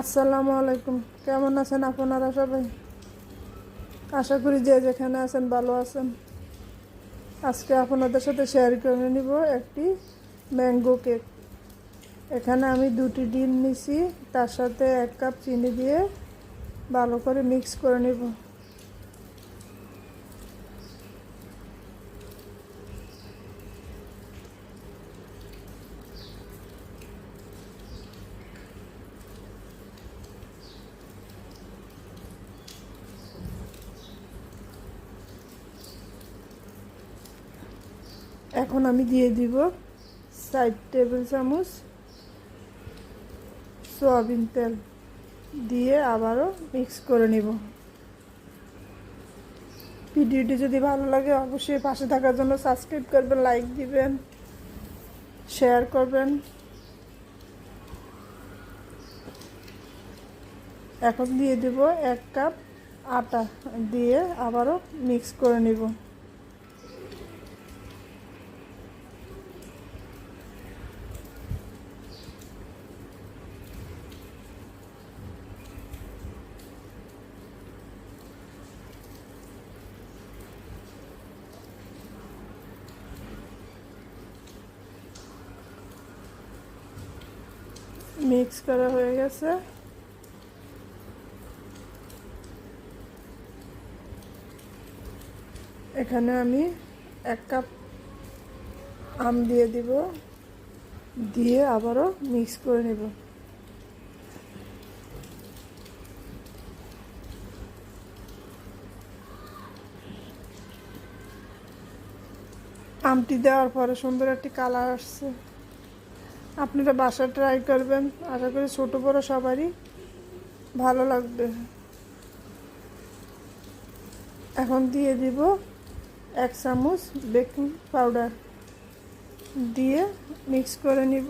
আসসালামু আলাইকুম। কেমন আছেন আপনারা সবাই? আশা করি যে যেখানে আছেন ভালো আছেন। আজকে আপনাদের সাথে শেয়ার করে নিব একটি ম্যাঙ্গো কেক এখানে আমি দুটি ডিম নিছি, তার সাথে এক কাপ চিনি দিয়ে ভালো করে মিক্স করে নিব। এখন আমি দিয়ে দিব সাইড টেবিল চামচ, সয়াবিন তেল দিয়ে আবারও মিক্স করে নিব। ভিডিওটি যদি ভালো লাগে অবশ্যই পাশে থাকার জন্য সাবস্ক্রাইব করবেন লাইক দিবেন শেয়ার করবেন। এখন দিয়ে দিব এক কাপ আটা দিয়ে আবারও মিক্স করে নিব। মিক্স করা হয়ে গেছে। এখানে আমি এক কাপ আম দিয়ে দিব। দিয়ে আবারও মিক্স করে নেব। আমটি দেওয়ার পরে সুন্দর একটি কালার আসছে। আপনারা বাসা ট্রাই করবেন। আশা করি ছোটো বড়ো সবারই ভালো লাগবে। এখন দিয়ে দিব এক চামচ বেকিং পাউডার দিয়ে মিক্স করে নিব।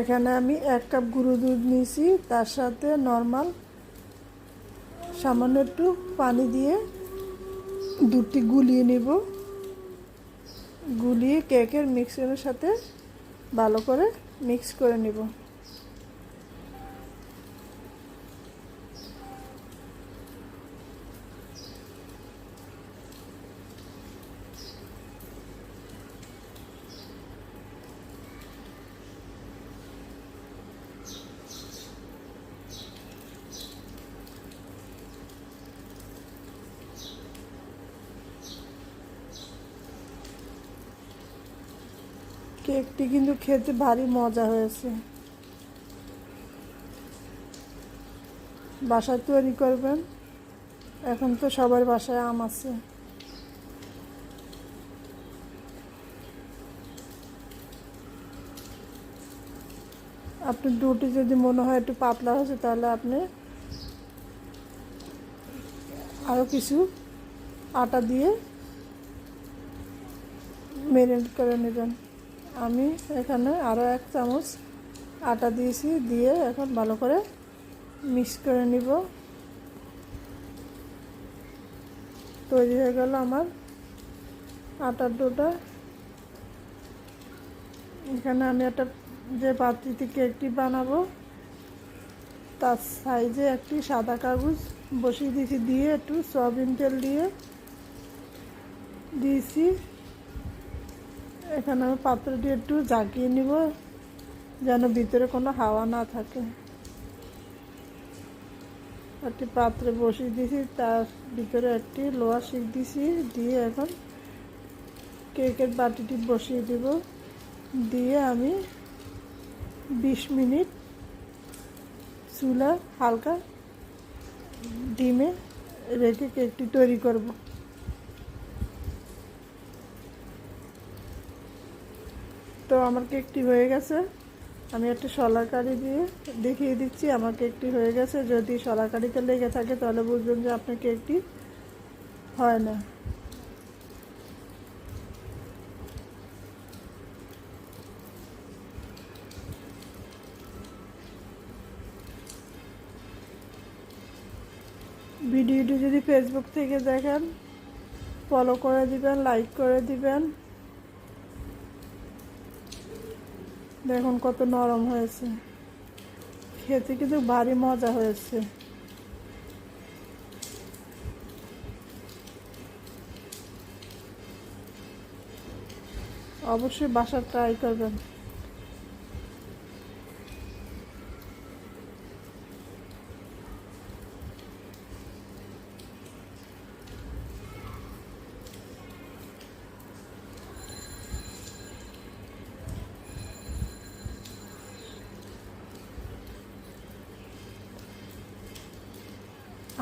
এখানে আমি এক কাপ গুঁড়ো দুধ নিয়েছি, তার সাথে নর্মাল সামান্য একটু পানি দিয়ে দুধটি গুলিয়ে নেব। গুলিয়ে কেকের মিক্সারের সাথে ভালো করে মিক্স করে নিব। কেকটি কিন্তু খেতে ভারী মজা হয়েছে। বাসায় তৈরি করবেন। এখন তো সবার বাসায় আম আছে। আপনি দুটি যদি মনে হয় একটু পাতলা হয়েছে, তাহলে আপনি আরও কিছু আটা দিয়ে মেরিনেট করে নেবেন। আমি এখানে আরও এক চামচ আটা দিয়েছি, দিয়ে এখন ভালো করে মিক্স করে নিব। তৈরি হয়ে গেল আমার আটার ডোটা। এখানে আমি একটা যে পাত্রিতে কেকটি বানাবো, তার সাইজে একটি সাদা কাগজ বসিয়ে দিয়েছি, দিয়ে একটু সয়াবিন তেল দিয়ে দিয়েছি। এখানে আমি পাত্রটি একটু জাগিয়ে নিব, যেন ভিতরে কোনো হাওয়া না থাকে। একটি পাত্রে বসিয়ে দিয়েছি তার ভিতরে একটি লোহা শিক দিয়েছি দিয়ে এখন কেকের বাটিটি বসিয়ে দিব। দিয়ে আমি বিশ মিনিট চুলা হালকা ডিমে রেখে কেকটি তৈরি করব। তো আমার কেকটি হয়ে গেছে। আমি একটু সলাকারি দিয়ে দেখিয়ে দিচ্ছি, আমার কেকটি হয়ে গেছে। যদি সলাকারিতে লেগে থাকে, তাহলে বুঝবেন যে আপনার কেকটি হয় না। ভিডিওটি যদি ফেসবুক থেকে দেখেন ফলো করে দিবেন লাইক করে দিবেন। দেখুন কত নরম হয়েছে। খেতে কিন্তু ভারী মজা হয়েছে। অবশ্যই বাসা ট্রাই করবেন।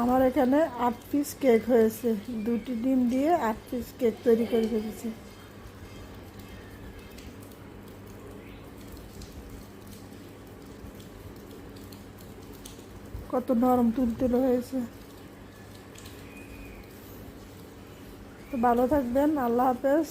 আমার এখানে আট পিস কেক হয়েছে। দুটি ডিম দিয়ে আট পিস কেক তৈরি করে ফেলেছি। কত নরম তুলতুলে হয়েছে। তো ভালো থাকবেন, আল্লাহ হাফেজ।